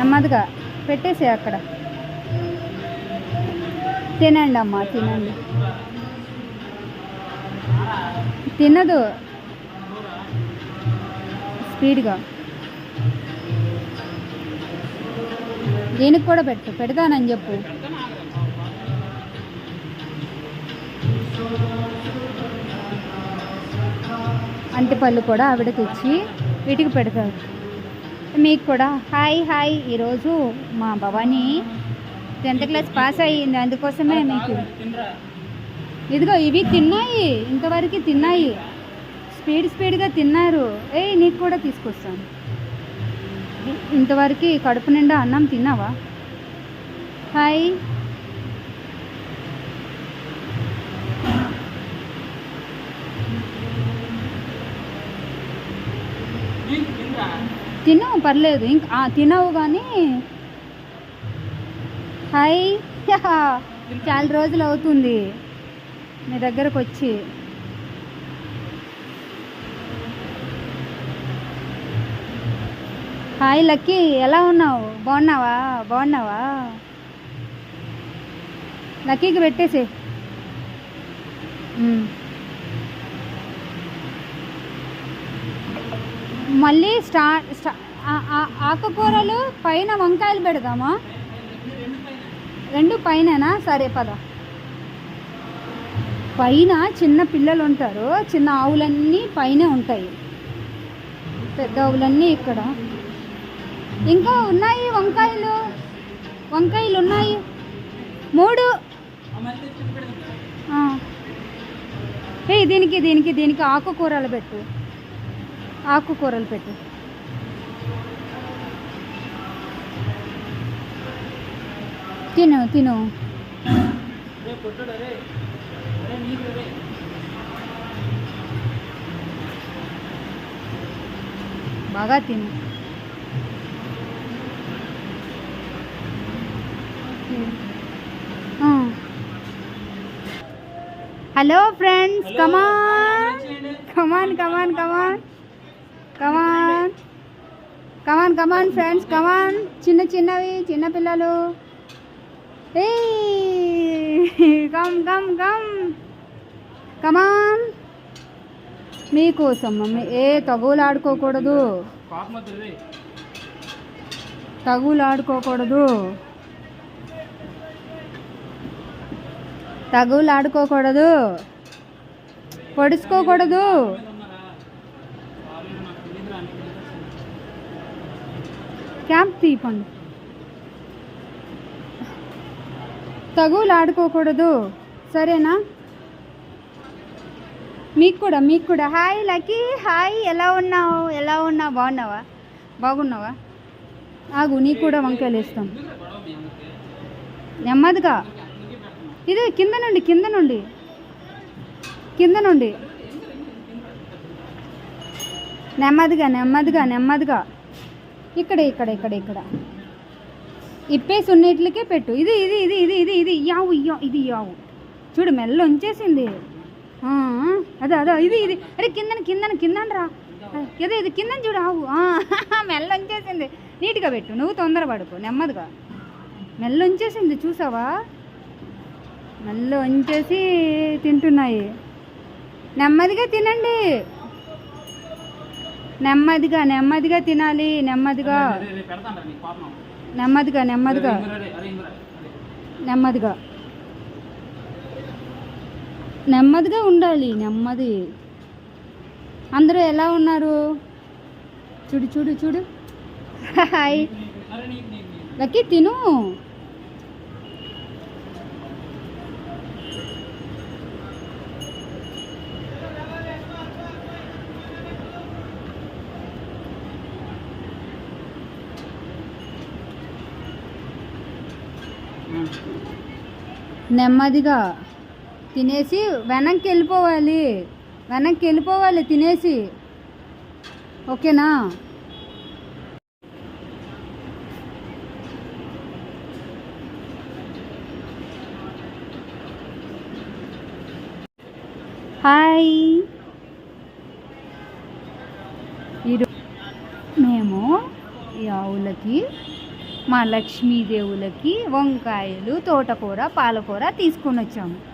నెమ్మదిగా పెట్టేసే అక్కడ. తినండి అమ్మ తినండి. తినదు. స్పీడ్గా. దీనికి కూడా పెట్టు పెడతానని చెప్పు. అంటిపళ్ళు కూడా ఆవిడ తెచ్చి వీటికి పెడతారు. మీకు కూడా హాయ్ హాయ్. ఈరోజు మా భవానీ టెన్త్ క్లాస్ పాస్ అయ్యింది. అందుకోసమే మీకు ఇదిగో ఇవి తిన్నాయి. ఇంతవరకు తిన్నాయి. స్పీడ్ స్పీడ్గా తిన్నారు. ఏ నీకు కూడా తీసుకొస్తాను. ఇంతవరకు కడుపు నిండా అన్నం తిన్నావా? హాయ్. తిను పర్లేదు. ఇంకా తినవు కానీ హాయ్ చాలా రోజులు అవుతుంది మీ దగ్గరకు వచ్చి హాయ్ లక్కీ ఎలా ఉన్నావు? బాగున్నావా? బాగున్నావా? లక్కీకి పెట్టేసే ఉమ్. మళ్ళీ స్టార్ట్ స్టా స్టా ఆకుకూరలు పైన వంకాయలు పెడదామా? రెండు పైననా? సరే పద. పైన చిన్న పిల్లలు ఉంటారు. చిన్న ఆవులన్నీ పైన ఉంటాయి. పెద్ద ఆవులన్నీ ఇక్కడ. ఇంకా ఉన్నాయి వంకాయలు. వంకాయలు ఉన్నాయి. మూడు. ఏ దీనికి దీనికి దీనికి ఆకుకూరలు పెట్టు. ఆకుకూరలు పెట్టు. తిను తిను. బాగా తిను. Hello friends come on come on come on come on come on come on come on friends come on చిన్న చిన్నవి చిన్న పిల్లలు. ఏ come come come come on! మీకోసం మమ్మీ ఏ తగులాడుకోకూడదు తగులాడుకోకూడదు తగులాడుకోకూడదు పొడుచుకోకూడదు. క్యాంప్ తీపండి. తగులాడుకోకూడదు. సరేనా? మీకు కూడా మీకు కూడా. హాయ్ లక్కీ హాయ్ ఎలా ఉన్నావు? ఎలా ఉన్నావు బాగున్నావా? బాగున్నావా? ఆగు నీకు కూడా వంకాయలు వేస్తాం. నెమ్మదిగా. ఇది కింద నుండి కింద నుండి. కింద నుండి. నెమ్మదిగా నెమ్మదిగా నెమ్మదిగా. ఇక్కడ ఇక్కడ ఇక్కడ ఇక్కడ. ఇప్పేసి ఉన్నట్లకే పెట్టు. ఇది ఇది ఇది ఇది ఇది ఇది యావు యా ఇది యావు. చూడు మెల్ల ఉంచేసింది. అదే అదే ఇది ఇది. అరే కిందన కిందన కిందన రా. అదే ఇది కిందన చూడు ఆవు. మెల్ల ఉంచేసింది. నీట్గా పెట్టు. నువ్వు తొందర పడుకు నెమ్మదిగా. మెల్ల ఉంచేసింది చూసావా? మెల్ల ఉంచేసి తింటున్నాయి. నెమ్మదిగా తినండి. నెమ్మదిగా నెమ్మదిగా తినాలి నెమ్మదిగా. నెమ్మదిగా నెమ్మదిగా. నెమ్మదిగా. నెమ్మదిగా ఉండాలి నెమ్మది. అందరూ ఎలా ఉన్నారు? చూడు చూడు చూడు. హాయ్. లక్కీ తిను. నెమ్మదిగా తినేసి వెనక్కి వెళ్ళిపోవాలి. వెనక్కి వెళ్ళిపోవాలి తినేసి. ఓకేనా? హాయ్. ఈరో మేము ఈ ఆవులకి మా లక్ష్మీదేవులకి వంకాయలు తోటకూర పాలకూర తీసుకొని వచ్చాము.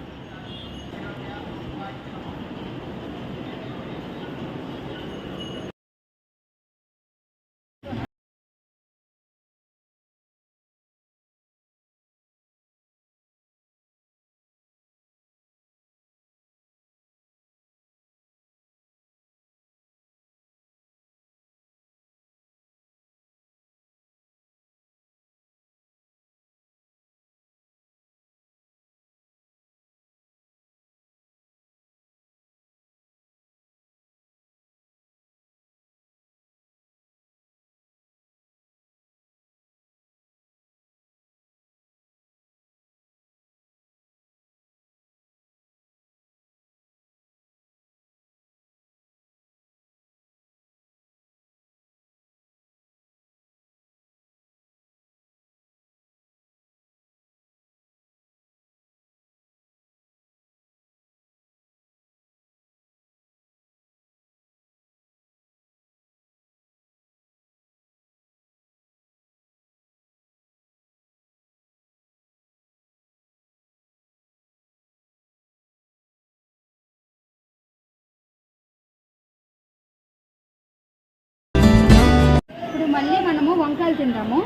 ఇప్పుడు మళ్ళీ మనము వంకాయలు తింటాము.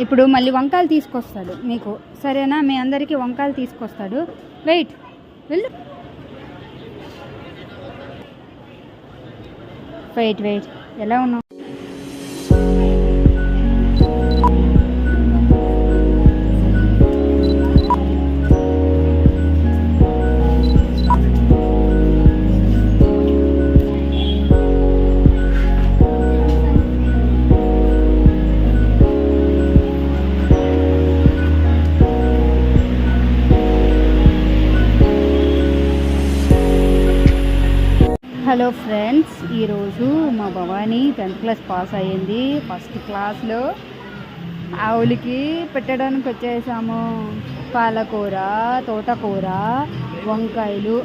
ఇప్పుడు మళ్ళీ వంకాయలు తీసుకొస్తాడు మీకు. సరేనా? మీ అందరికీ వంకాయలు తీసుకొస్తాడు. వెయిట్. వెళ్ళు. Wait wait. ఎలా ఉన్నావు? హలో ఫ్రెండ్స్ ఈరోజు మా భవానీ టెన్త్ క్లాస్ పాస్ అయ్యింది. ఫస్ట్ క్లాస్లో ఆవులకి పెట్టడానికి వచ్చేసాము. పాలకూర తోటకూర వంకాయలు.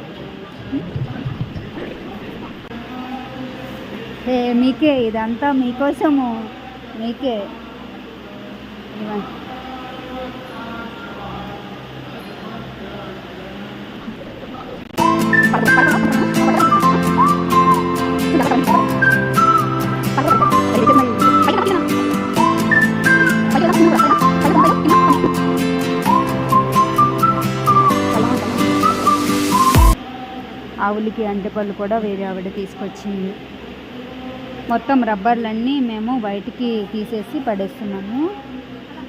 ఏ మీకే ఇదంతా మీకోసము. మీకే. ఇవ్వండి. అంటిపళ్ళు కూడా వేరే ఆవిడ తీసుకొచ్చింది. మొత్తం రబ్బర్లన్నీ మేము బయటికి తీసేసి పడేస్తున్నాము.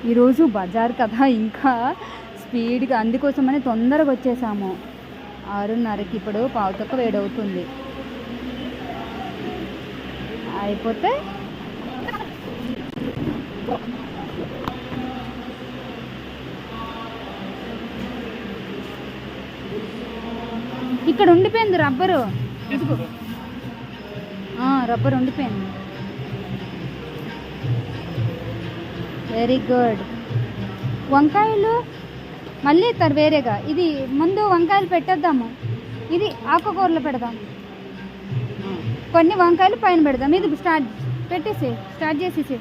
ఈరోజు బజార్ కదా ఇంకా స్పీడ్గా అందుకోసమని తొందరగా వచ్చేసాము. ఆరున్నరకి ఇప్పుడు పావుతొక్క వేడవుతుంది అయిపోతే ఇక్కడ ఉండిపోయింది రబ్బరు. ఇదిగో. రబ్బర్ ఉండిపోయింది. వెరీ గుడ్ వంకాయలు మళ్ళీ ఇస్తారు వేరేగా. ఇది ముందు వంకాయలు పెట్టేద్దాము. ఇది ఆకుకూరలు పెడదాం కొన్ని వంకాయలు పైన పెడదాం ఇది స్టార్ట్ పెట్టేసి స్టార్ట్ చేసేసి